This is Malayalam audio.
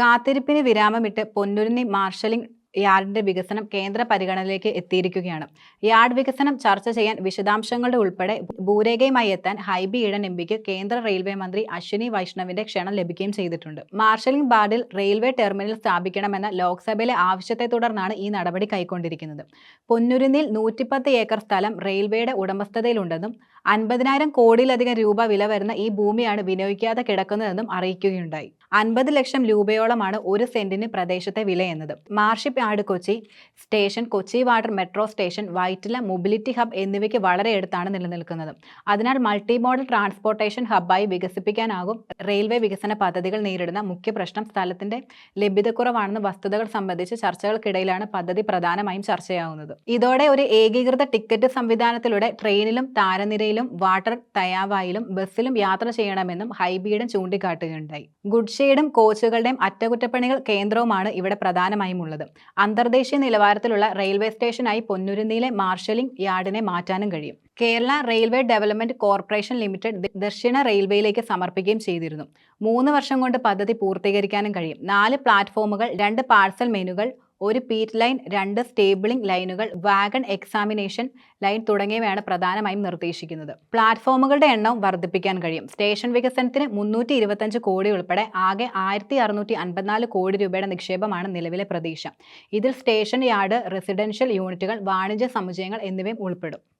കാത്തിരിപ്പിന് വിരാമമിട്ട് പൊന്നുരുന്നി മാർഷലിംഗ് യാർഡിന്റെ വികസനം കേന്ദ്ര പരിഗണനയിലേക്ക് എത്തിയിരിക്കുകയാണ്. യാർഡ് വികസനം ചർച്ച ചെയ്യാൻ വിശദാംശങ്ങളുടെ ഉൾപ്പെടെ ഭൂരേഖയുമായി എത്താൻ ഹൈബി ഈഡൻ എം പിക്ക് കേന്ദ്ര റെയിൽവേ മന്ത്രി അശ്വിനി വൈഷ്ണവിന്റെ ക്ഷണം ലഭിക്കുകയും ചെയ്തിട്ടുണ്ട്. മാർഷലിംഗ് ബാർഡിൽ റെയിൽവേ ടെർമിനൽ സ്ഥാപിക്കണമെന്ന ലോക്സഭയിലെ ആവശ്യത്തെ തുടർന്നാണ് ഈ നടപടി കൈക്കൊണ്ടിരിക്കുന്നത്. പൊന്നുരുന്നിൽ നൂറ്റിപ്പത്ത് ഏക്കർ സ്ഥലം റെയിൽവേയുടെ ഉടമസ്ഥതയിലുണ്ടെന്നും അൻപതിനായിരം കോടിയിലധികം രൂപ വില വരുന്ന ഈ ഭൂമിയാണ് വിനിയോഗിക്കാതെ കിടക്കുന്നതെന്നും അറിയിക്കുകയുണ്ടായി. അൻപത് ലക്ഷം രൂപയോളമാണ് ഒരു സെന്റിന് പ്രദേശത്തെ വില എന്നത് മാർഷിപ്പ് yard Kochi station Kochi water metro station Vyttila mobility hub എന്നിവയ്ക്ക് വളരെ അടുത്താണ് നിലനിൽക്കുന്നത്. അതിനാൽ മൾട്ടി മോഡൽ ട്രാൻസ്പോർട്ടേഷൻ ഹബ്ബായി വികസിപ്പിക്കാനാകും റെയിൽവേ വികസന പദ്ധതികൾ നേരിടുന്ന മുഖ്യ പ്രശ്നം സ്ഥലത്തിന്റെ ലഭ്യതക്കുറവാണെന്ന വസ്തുതകൾ സംബന്ധിച്ച് ചർച്ചകൾക്കിടയിലാണ് പദ്ധതി പ്രധാനമായും ചർച്ചയാവുന്നത്. ഇതോടെ ഒരു ഏകീകൃത ടിക്കറ്റ് സംവിധാനത്തിലൂടെ ട്രെയിനിലും താരനിരയിലും വാട്ടർ തയാവായിലും ബസ്സിലും യാത്ര ചെയ്യണമെന്നും ഹൈബീഡൻ ചൂണ്ടിക്കാട്ടുകയുണ്ടായി. ഗുഡ് ഷെയ്ഡും കോച്ചുകളുടെയും അറ്റകുറ്റപ്പണികൾ കേന്ദ്രവുമാണ് ഇവിടെ പ്രധാനമായും ഉള്ളത്. അന്തർദേശീയ നിലവാരത്തിലുള്ള റെയിൽവേ സ്റ്റേഷനായി പൊന്നുരുന്നിയിലെ മാർഷലിംഗ് യാർഡിനെ മാറ്റാനും കഴിയും. Kerala railway development corporation limited ദക്ഷിണ റെയിൽവേയിലേക്ക് സമർപ്പിക്കുകയും ചെയ്തിരുന്നു. മൂന്ന് വർഷം കൊണ്ട് പദ്ധതി പൂർത്തീകരിക്കാനും കഴിയും. നാല് പ്ലാറ്റ്ഫോമുകൾ രണ്ട് പാഴ്സൽ മെനുകൾ ഒരു പീറ്റ് ലൈൻ രണ്ട് സ്റ്റേബിളിംഗ് ലൈനുകൾ വാഗൺ എക്സാമിനേഷൻ ലൈൻ തുടങ്ങിയവയാണ് പ്രധാനമായും നിർദ്ദേശിക്കുന്നത്. പ്ലാറ്റ്ഫോമുകളുടെ എണ്ണം വർദ്ധിപ്പിക്കാൻ കഴിയും. സ്റ്റേഷൻ വികസനത്തിന് മുന്നൂറ്റി ഇരുപത്തഞ്ച് കോടി ഉൾപ്പെടെ ആകെ ആയിരത്തി അറുന്നൂറ്റി അൻപത്തിനാല് കോടി രൂപയുടെ നിക്ഷേപമാണ് നിലവിലെ പ്രതീക്ഷ. ഇതിൽ സ്റ്റേഷൻ യാർഡ് റെസിഡൻഷ്യൽ യൂണിറ്റുകൾ വാണിജ്യ സമുച്ചയങ്ങൾ എന്നിവയും ഉൾപ്പെടും.